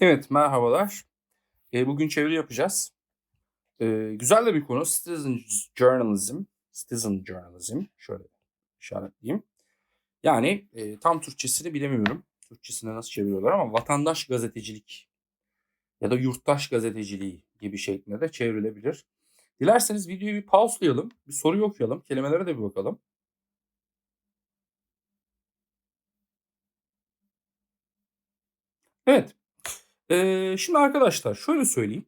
Evet, merhabalar. Eee, bugün çeviri yapacağız. Eee, güzel de bir konu. Citizen journalism. Citizen journalism. Şöyle işaretleyeyim. Yani eee, tam Türkçesini bilemiyorum. Türkçesine nasıl çeviriyorlar ama vatandaş gazetecilik ya da yurttaş gazeteciliği gibi şeklinde de çevrilebilir. Dilerseniz videoyu bir pauslayalım. Bir soruyu okuyalım. Kelimelere de bir bakalım. Evet. Eee, şimdi arkadaşlar şöyle söyleyeyim.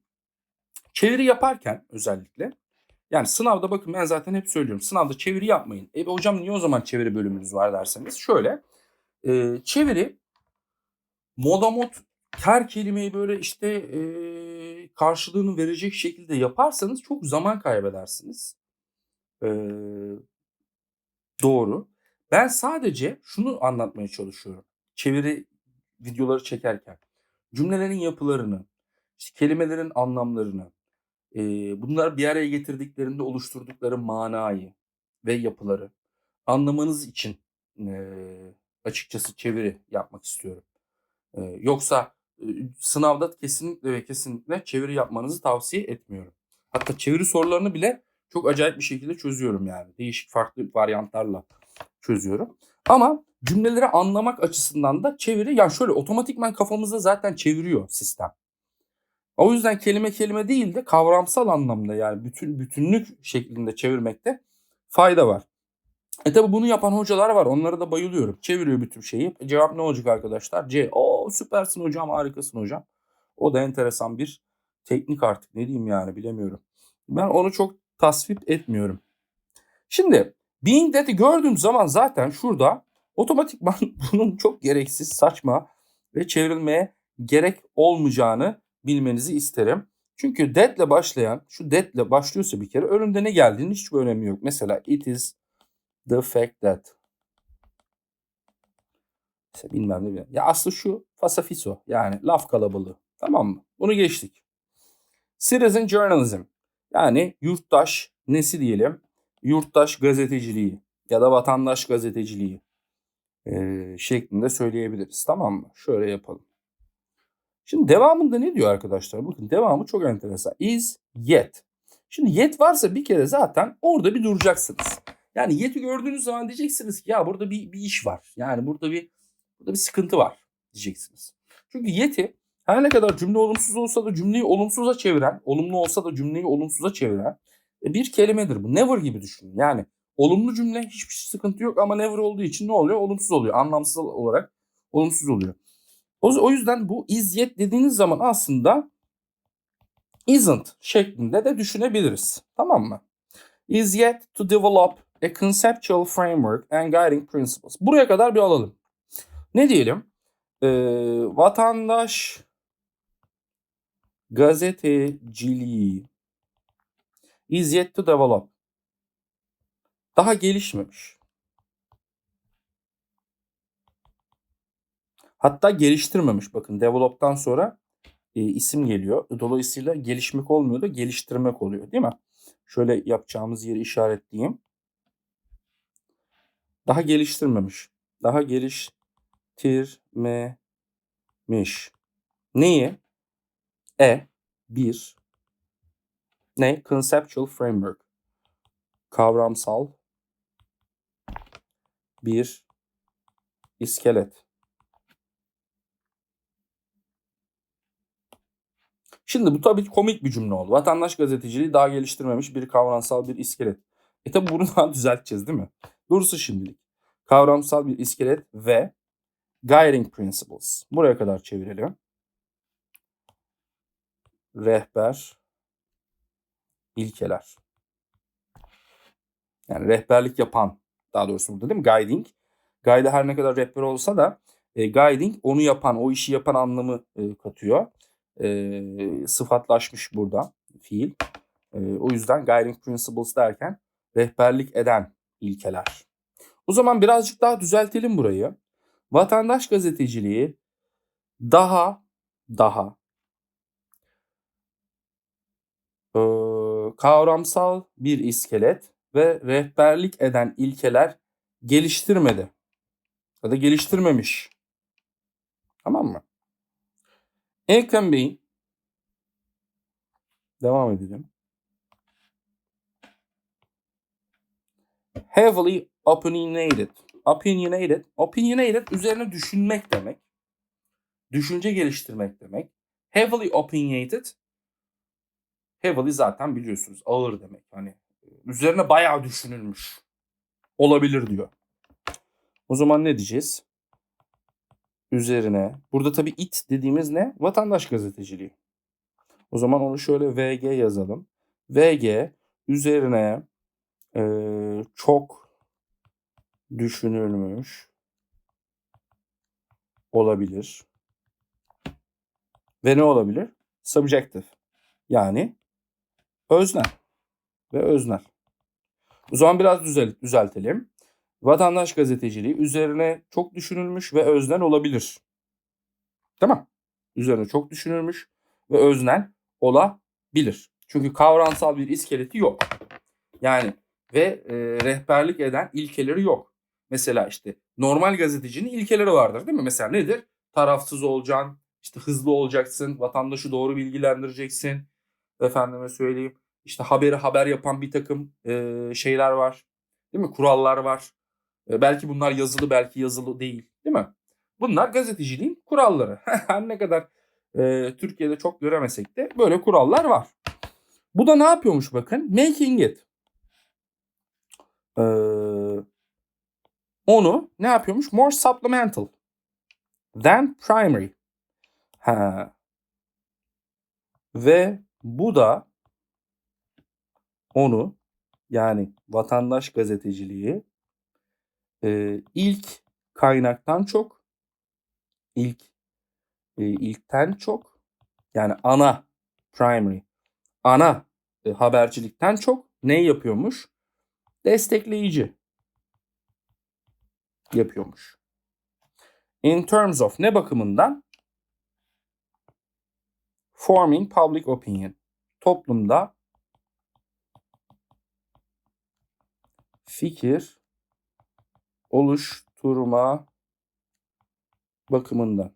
Çeviri yaparken özellikle yani sınavda bakın ben zaten hep söylüyorum. Sınavda çeviri yapmayın. E hocam niye o zaman çeviri bölümünüz var derseniz. Şöyle e, çeviri modamot her kelimeyi böyle işte e, karşılığını verecek şekilde yaparsanız çok zaman kaybedersiniz. E, doğru. Ben sadece şunu anlatmaya çalışıyorum. Çeviri videoları çekerken cümlelerin yapılarını, işte kelimelerin anlamlarını, e, bunları bir araya getirdiklerinde oluşturdukları manayı ve yapıları anlamanız için e, açıkçası çeviri yapmak istiyorum. E, yoksa e, sınavda kesinlikle ve kesinlikle çeviri yapmanızı tavsiye etmiyorum. Hatta çeviri sorularını bile çok acayip bir şekilde çözüyorum yani. Değişik farklı varyantlarla çözüyorum. Ama cümleleri anlamak açısından da çeviri yani şöyle otomatikman kafamızda zaten çeviriyor sistem. O yüzden kelime kelime değil de kavramsal anlamda yani bütün bütünlük şeklinde çevirmekte fayda var. E tabi bunu yapan hocalar var. Onlara da bayılıyorum. Çeviriyor bütün şeyi. Cevap ne olacak arkadaşlar? C. O süpersin hocam, harikasın hocam. O da enteresan bir teknik artık. Ne diyeyim yani bilemiyorum. Ben onu çok tasvip etmiyorum. Şimdi being that'i gördüğüm zaman zaten şurada otomatikman bunun çok gereksiz, saçma ve çevrilmeye gerek olmayacağını bilmenizi isterim. Çünkü that'le başlayan, şu that'le başlıyorsa bir kere önünde ne geldiğinin hiçbir önemi yok. Mesela it is the fact that. İşte bilmem ne bilmem. Ya aslı şu fasafiso yani laf kalabalığı. Tamam mı? Bunu geçtik. Citizen journalism yani yurttaş nesi diyelim? Yurttaş gazeteciliği ya da vatandaş gazeteciliği e, şeklinde söyleyebiliriz. Tamam mı? Şöyle yapalım. Şimdi devamında ne diyor arkadaşlar? Bakın devamı çok enteresan. Is yet. Şimdi yet varsa bir kere zaten orada bir duracaksınız. Yani yet'i gördüğünüz zaman diyeceksiniz ki ya burada bir, bir iş var. Yani burada bir burada bir sıkıntı var diyeceksiniz. Çünkü yet'i her ne kadar cümle olumsuz olsa da cümleyi olumsuza çeviren, olumlu olsa da cümleyi olumsuza çeviren bir kelimedir bu. Never gibi düşünün. Yani olumlu cümle hiçbir sıkıntı yok ama never olduğu için ne oluyor? Olumsuz oluyor. Anlamsız olarak olumsuz oluyor. O, o yüzden bu is yet dediğiniz zaman aslında isn't şeklinde de düşünebiliriz. Tamam mı? Is yet to develop a conceptual framework and guiding principles. Buraya kadar bir alalım. Ne diyelim? Ee, vatandaş gazeteciliği is yet to develop. Daha gelişmemiş. Hatta geliştirmemiş. Bakın develop'tan sonra e, isim geliyor. Dolayısıyla gelişmek olmuyor da geliştirmek oluyor değil mi? Şöyle yapacağımız yeri işaretleyeyim. Daha geliştirmemiş. Daha geliştirmemiş. Neyi? E. Bir. Ne? Conceptual framework. Kavramsal bir iskelet. Şimdi bu tabii komik bir cümle oldu. Vatandaş gazeteciliği daha geliştirmemiş bir kavramsal bir iskelet. E tabi bunu daha düzelteceğiz değil mi? Doğrusu şimdilik. Kavramsal bir iskelet ve guiding principles. Buraya kadar çevirelim. Rehber ilkeler. Yani rehberlik yapan daha doğrusu burada değil mi? Guiding. Guide her ne kadar rehber olsa da e, guiding onu yapan, o işi yapan anlamı e, katıyor. E, sıfatlaşmış burada fiil. E, o yüzden guiding principles derken rehberlik eden ilkeler. O zaman birazcık daha düzeltelim burayı. Vatandaş gazeteciliği daha daha e, kavramsal bir iskelet ve rehberlik eden ilkeler geliştirmedi. Ya da geliştirmemiş. Tamam mı? It can be devam edelim. Heavily opinionated. Opinionated. Opinionated üzerine düşünmek demek. Düşünce geliştirmek demek. Heavily opinionated. Heavily zaten biliyorsunuz ağır demek. Hani üzerine bayağı düşünülmüş. Olabilir diyor. O zaman ne diyeceğiz? Üzerine. Burada tabii it dediğimiz ne? Vatandaş gazeteciliği. O zaman onu şöyle VG yazalım. VG üzerine eee, çok düşünülmüş olabilir. Ve ne olabilir? Subjective. Yani öznel ve öznel. O zaman biraz düzel düzeltelim. Vatandaş gazeteciliği üzerine çok düşünülmüş ve öznel olabilir. Tamam. Üzerine çok düşünülmüş ve öznel olabilir. Çünkü kavramsal bir iskeleti yok. Yani ve e, rehberlik eden ilkeleri yok. Mesela işte normal gazetecinin ilkeleri vardır değil mi? Mesela nedir? Tarafsız olacaksın, işte hızlı olacaksın, vatandaşı doğru bilgilendireceksin. Efendime söyleyeyim. İşte haberi haber yapan bir takım e, şeyler var. Değil mi? Kurallar var. E, belki bunlar yazılı, belki yazılı değil. Değil mi? Bunlar gazeteciliğin kuralları. Her ne kadar e, Türkiye'de çok göremesek de böyle kurallar var. Bu da ne yapıyormuş bakın? Making it. Ee, onu ne yapıyormuş? More supplemental than primary. Ha. Ve bu da onu yani vatandaş gazeteciliği e, ilk kaynaktan çok ilk e, ilkten çok yani ana primary ana e, habercilikten çok ne yapıyormuş? Destekleyici yapıyormuş. In terms of ne bakımından? Forming public opinion. Toplumda fikir oluşturma bakımından.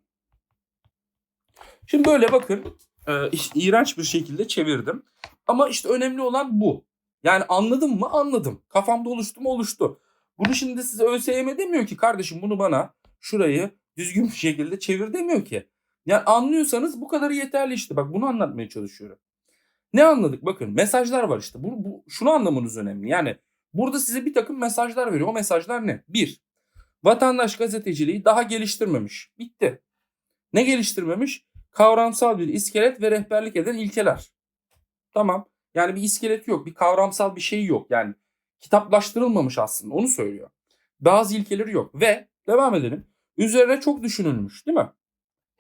Şimdi böyle bakın e, işte iğrenç bir şekilde çevirdim. Ama işte önemli olan bu. Yani anladım mı? Anladım. Kafamda oluştu mu? Oluştu. Bunu şimdi size ÖSYM demiyor ki kardeşim bunu bana şurayı düzgün bir şekilde çevir demiyor ki. Yani anlıyorsanız bu kadarı yeterli işte. Bak bunu anlatmaya çalışıyorum. Ne anladık? Bakın mesajlar var işte. Bu, bu şunu anlamanız önemli. Yani burada size bir takım mesajlar veriyor. O mesajlar ne? Bir, vatandaş gazeteciliği daha geliştirmemiş. Bitti. Ne geliştirmemiş? Kavramsal bir iskelet ve rehberlik eden ilkeler. Tamam. Yani bir iskelet yok. Bir kavramsal bir şey yok. Yani kitaplaştırılmamış aslında. Onu söylüyor. Bazı ilkeleri yok. Ve devam edelim. Üzerine çok düşünülmüş değil mi?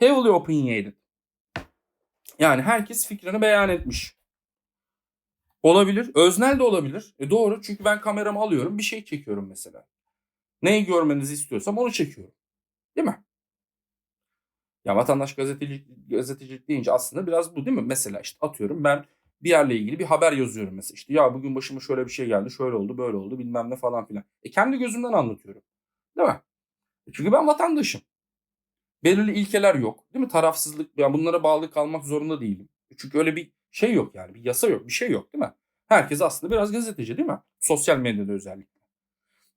Heavily opinionated. Yani herkes fikrini beyan etmiş. Olabilir. Öznel de olabilir. E doğru. Çünkü ben kameramı alıyorum. Bir şey çekiyorum mesela. Neyi görmenizi istiyorsam onu çekiyorum. Değil mi? Ya vatandaş gazetecilik, gazetecilik deyince aslında biraz bu değil mi? Mesela işte atıyorum ben bir yerle ilgili bir haber yazıyorum mesela. İşte ya bugün başıma şöyle bir şey geldi, şöyle oldu, böyle oldu bilmem ne falan filan. E kendi gözümden anlatıyorum. Değil mi? E çünkü ben vatandaşım. Belirli ilkeler yok. Değil mi? Tarafsızlık, yani bunlara bağlı kalmak zorunda değilim. Çünkü öyle bir şey yok yani. Bir yasa yok, bir şey yok değil mi? Herkes aslında biraz gazeteci değil mi? Sosyal medyada özellikle.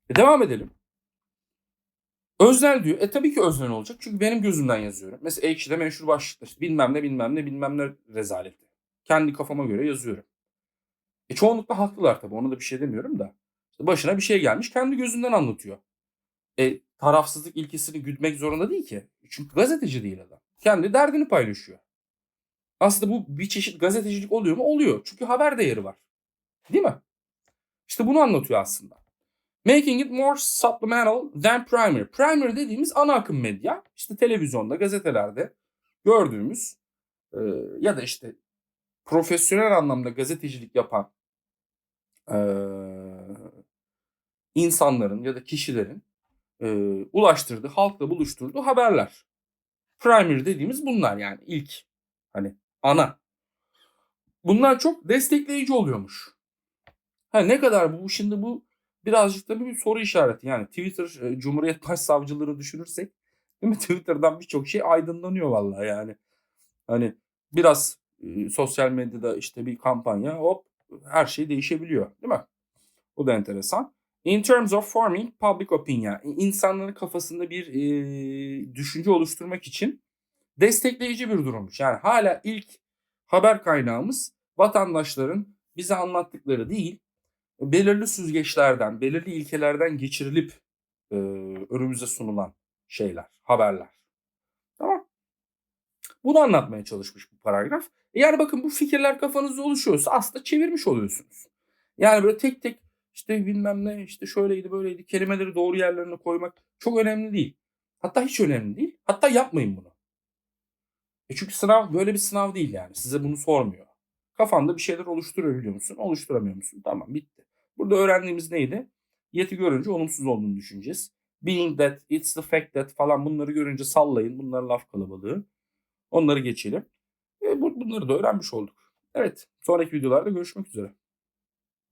E devam edelim. Öznel diyor. E tabii ki öznel olacak. Çünkü benim gözümden yazıyorum. Mesela Ekşi'de meşhur başlıklar. İşte bilmem ne bilmem ne bilmem ne rezaleti. Kendi kafama göre yazıyorum. E çoğunlukla haklılar tabii. Ona da bir şey demiyorum da. Başına bir şey gelmiş. Kendi gözünden anlatıyor. E tarafsızlık ilkesini güdmek zorunda değil ki. Çünkü gazeteci değil adam. Kendi derdini paylaşıyor. Aslında bu bir çeşit gazetecilik oluyor mu? Oluyor. Çünkü haber değeri var. Değil mi? İşte bunu anlatıyor aslında. Making it more supplemental than primary. Primary dediğimiz ana akım medya. İşte televizyonda, gazetelerde gördüğümüz e, ya da işte profesyonel anlamda gazetecilik yapan e, insanların ya da kişilerin e, ulaştırdığı, halkla buluşturduğu haberler. Primary dediğimiz bunlar yani ilk hani ana. Bunlar çok destekleyici oluyormuş. Ha ne kadar bu şimdi bu birazcık da bir soru işareti. Yani Twitter e, Cumhuriyet Başsavcıları düşünürsek değil mi? Twitter'dan birçok şey aydınlanıyor vallahi yani. Hani biraz e, sosyal medyada işte bir kampanya hop her şey değişebiliyor değil mi? Bu da enteresan. In terms of forming public opinion, insanların kafasında bir e, düşünce oluşturmak için destekleyici bir durummuş. Yani hala ilk haber kaynağımız vatandaşların bize anlattıkları değil, belirli süzgeçlerden, belirli ilkelerden geçirilip e, önümüze sunulan şeyler, haberler. Tamam. Bunu anlatmaya çalışmış bu paragraf. E Yani bakın bu fikirler kafanızda oluşuyorsa aslında çevirmiş oluyorsunuz. Yani böyle tek tek işte bilmem ne işte şöyleydi böyleydi kelimeleri doğru yerlerine koymak çok önemli değil. Hatta hiç önemli değil. Hatta yapmayın bunu. E çünkü sınav böyle bir sınav değil yani. Size bunu sormuyor. Kafanda bir şeyler oluşturabiliyor musun? Oluşturamıyor musun? Tamam bitti. Burada öğrendiğimiz neydi? Yeti görünce olumsuz olduğunu düşüneceğiz. Being that, it's the fact that falan bunları görünce sallayın. Bunlar laf kalabalığı. Onları geçelim. E, bu- bunları da öğrenmiş olduk. Evet sonraki videolarda görüşmek üzere.